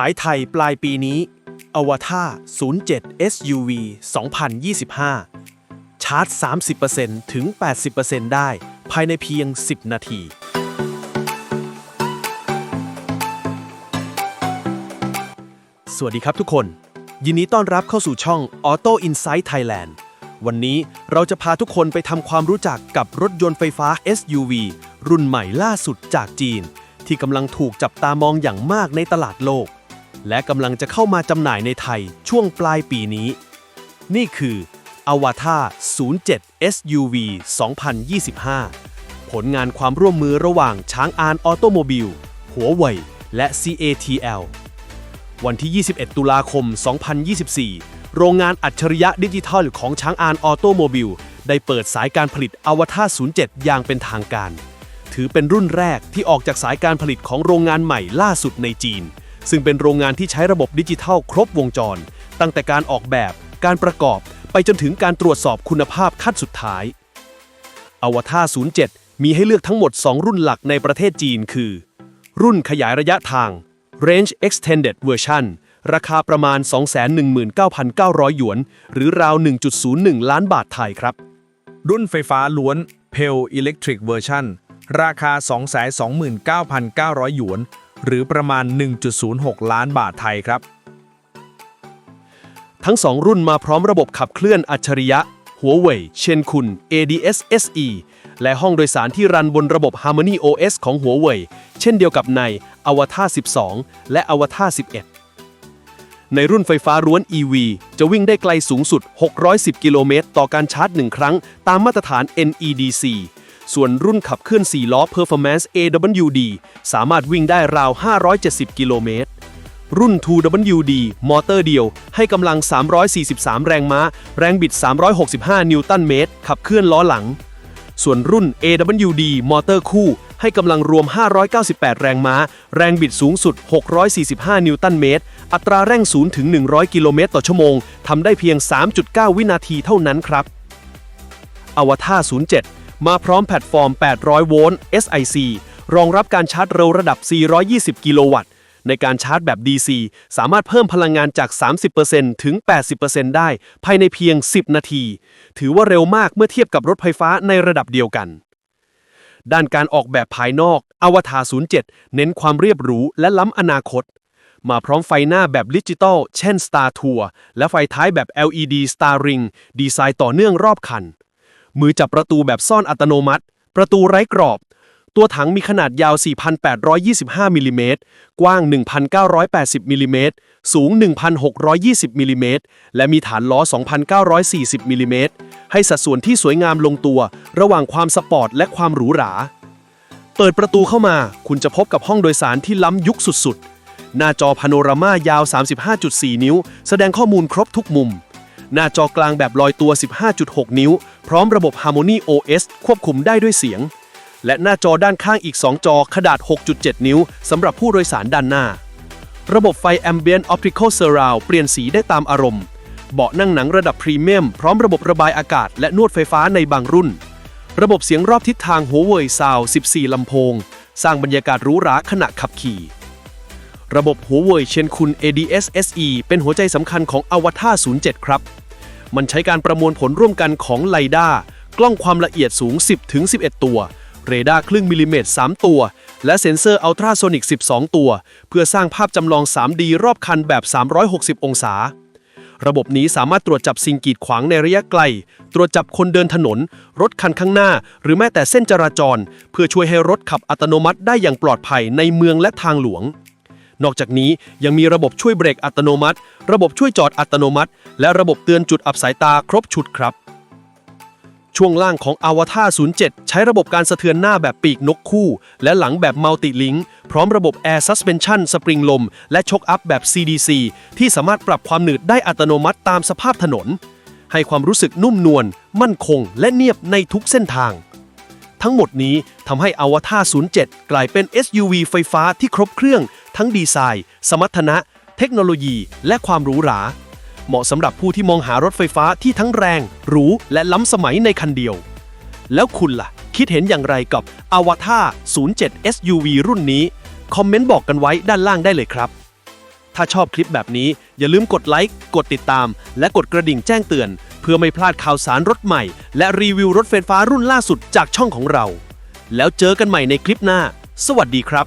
ขายไทยปลายปีนี้ อวตาร07 SUV 2025 ชาร์จ 30%ถึง 80%ได้ ภายในเพียง 10 นาทีสวัสดีครับทุกคน ยินดีต้อนรับเข้าสู่ช่อง Auto Insight Thailand วันนี้เราจะพาทุกคนไปทำความรู้จักกับรถยนต์ไฟฟ้า SUV รุ่นใหม่ล่าสุดจากจีน ที่กำลังถูกจับตามองอย่างมากในตลาดโลก และกำลังจะเข้ามาจำหน่ายในไทยช่วงปลายปีนี้ นี่คือ Avatar 07 SUV 2025 ผลงานความร่วมมือระหว่างช้างอานออโตโมบิล หัวเว่ย และ CATL วันที่ 21 ตุลาคม 2024 โรงงานอัจฉริยะดิจิทัลของช้างอานออโตโมบิล ได้เปิดสายการผลิตอวตาร07 อย่างเป็นทางการ ถือเป็นรุ่นแรกที่ออกจากสายการผลิตของโรงงานใหม่ล่าสุดในจีน ซึ่งเป็นโรงงานที่ใช้ระบบดิจิทัลครบวงจร ตั้งแต่การออกแบบ การประกอบ ไปจนถึงการตรวจสอบคุณภาพขั้นสุดท้าย อวตาร07 มีให้เลือกทั้งหมด 2 รุ่นหลักในประเทศจีนคือ รุ่นขยายระยะทาง Range Extended Version ราคาประมาณ 219,900 หยวน หรือราว 1.01 ล้านบาทไทยครับ รุ่นไฟฟ้าล้วน Pale Electric Version ราคา 229,900 หยวน หรือประมาณ 1.06 ล้านบาทไทยครับ ทั้ง2รุ่นมาพร้อมระบบขับเคลื่อนอัจฉริยะ หัวเว่ยเชนคุณ ADS SE และห้องโดยสารที่รันบนระบบ Harmony OS ของหัวเว่ยเช่นเดียวกับใน Avatar 12 และ Avatar 11 ในรุ่นไฟฟ้าร้วน EV จะวิ่งได้ไกลสูงสุด 610 กิโลเมตร ต่อการชาร์จ 1 ครั้ง ตามมาตรฐาน NEDC ส่วนรุ่นขับเคลื่อน 4 ล้อ Performance AWD สามารถวิ่งได้ราว 570 กิโลเมตร รุ่น 2WD มอเตอร์เดียว ให้กำลัง 343 แรงม้า แรงบิด 365 นิวตันเมตร ขับเคลื่อนล้อหลัง ส่วนรุ่น AWD มอเตอร์คู่ ให้กำลังรวม 598 แรงม้า แรงบิดสูงสุด 645 นิวตันเมตร อัตราเร่ง0ถึง 100 กิโลเมตรต่อชั่วโมง ทำได้เพียง 3.9 วินาทีเท่านั้นครับอวตาร07 มาพร้อมแพลตฟอร์ม 800 โวลต์ SIC รองรับการชาร์จเร็วระดับ 420 กิโลวัตต์ ในการชาร์จแบบ DC สามารถเพิ่มพลังงานจาก 30%ถึง 80%ได้ ภายในเพียง 10 นาที ถือว่าเร็วมากเมื่อเทียบกับรถไฟฟ้าในระดับเดียวกัน ด้านการออกแบบภายนอกอวตาร07 เน้นความเรียบหรูและล้ำอนาคต มาพร้อมไฟหน้าแบบดิจิตอล เช่น Star Tour และไฟท้ายแบบ LED Star Ring ดีไซน์ต่อเนื่องรอบคัน มือจับประตูแบบซ่อนอัตโนมัติ ประตูไร้กรอบ ตัวถังมีขนาดยาว 4,825 มิลลิเมตร กว้าง 1,980 มิลลิเมตร สูง 1,620 มิลลิเมตร และมีฐานล้อ 2,940 มิลลิเมตร ให้สัดส่วนที่สวยงามลงตัว ระหว่างความสปอร์ตและความหรูหรา เปิดประตูเข้ามา คุณจะพบกับห้องโดยสารที่ล้ำยุคสุดๆ หน้าจอพาโนรามายาว 35.4 นิ้ว แสดงข้อมูลครบทุกมุม หน้าจอกลางแบบลอยตัว 15.6 นิ้ว พร้อมระบบ Harmony OS ควบคุมได้ด้วยเสียง และหน้าจอด้านข้างอีก 2 จอขนาด 6.7 นิ้วสำหรับผู้โดยสารด้านหน้า ระบบไฟ Ambient Optical Surround เปลี่ยนสีได้ตามอารมณ์ เบาะนั่งหนังระดับพรีเมียม พร้อมระบบระบายอากาศ และนวดไฟฟ้าในบางรุ่น ระบบเสียงรอบทิศทางหัวเว่ยซาว14 ลำโพง สร้างบรรยากาศหรูหราขณะขับขี่ ระบบหัวเว่ยเชนคุณ ADS SE เป็นหัวใจสำคัญของ Avatar 07 ครับ มันใช้การประมวลผลร่วมกันของไลด้ากล้องความละเอียดสูง 10ถึง11 ตัว เรดาร์ครึ่งมิลลิเมตร 3 ตัว และเซ็นเซอร์อัลตราโซนิก 12 ตัว เพื่อสร้างภาพจำลอง 3D รอบคันแบบ 360 องศา ระบบนี้สามารถตรวจจับสิ่งกีดขวางในระยะไกล ตรวจจับคนเดินถนน รถคันข้างหน้า หรือแม้แต่เส้นจราจร เพื่อช่วยให้รถขับอัตโนมัติได้อย่างปลอดภัยในเมืองและทางหลวง นอกจากนี้ยังมีระบบช่วยเบรกอัตโนมัติ ระบบช่วยจอดอัตโนมัติ และระบบเตือนจุดอับสายตาครบชุดครับ ช่วงล่างของ Avatar 07 ใช้ระบบการสะเทือนหน้าแบบปีกนกคู่ และหลังแบบมัลติลิงค์พร้อมระบบ Air Suspension สปริงลม และช็อคอัพแบบ CDC ที่สามารถปรับความหนืดได้อัตโนมัติตามสภาพถนน ให้ความรู้สึกนุ่มนวลมั่นคง และเนียบในทุกเส้นทางทั้งหมดนี้ทำให้ Avatar 07 กลายเป็น SUV ไฟฟ้าที่ครบเครื่อง ทั้งดีไซน์ สมรรถนะ เทคโนโลยี และความหรูหรา เหมาะสำหรับผู้ที่มองหารถไฟฟ้าที่ทั้งแรง หรู และล้ำสมัยในคันเดียว แล้วคุณล่ะ คิดเห็นอย่างไรกับ a v a t a 07 SUV รุ่นนี้ คอมเมนต์บอกกันไว้ด้านล่างได้เลยครับ ถ้าชอบคลิปแบบนี้อย่าลืมกดไลค์กดติดตาม และกดกระดิ่งแจ้งเตือน เพื่อไม่พลาดข่าวสารรถใหม่ และรีวิวรถไฟฟ้ารุ่นล่าสุดจากช่องของเรา แล้วเจอกันใหม่ในคลิปหน้า สวัสดีครับ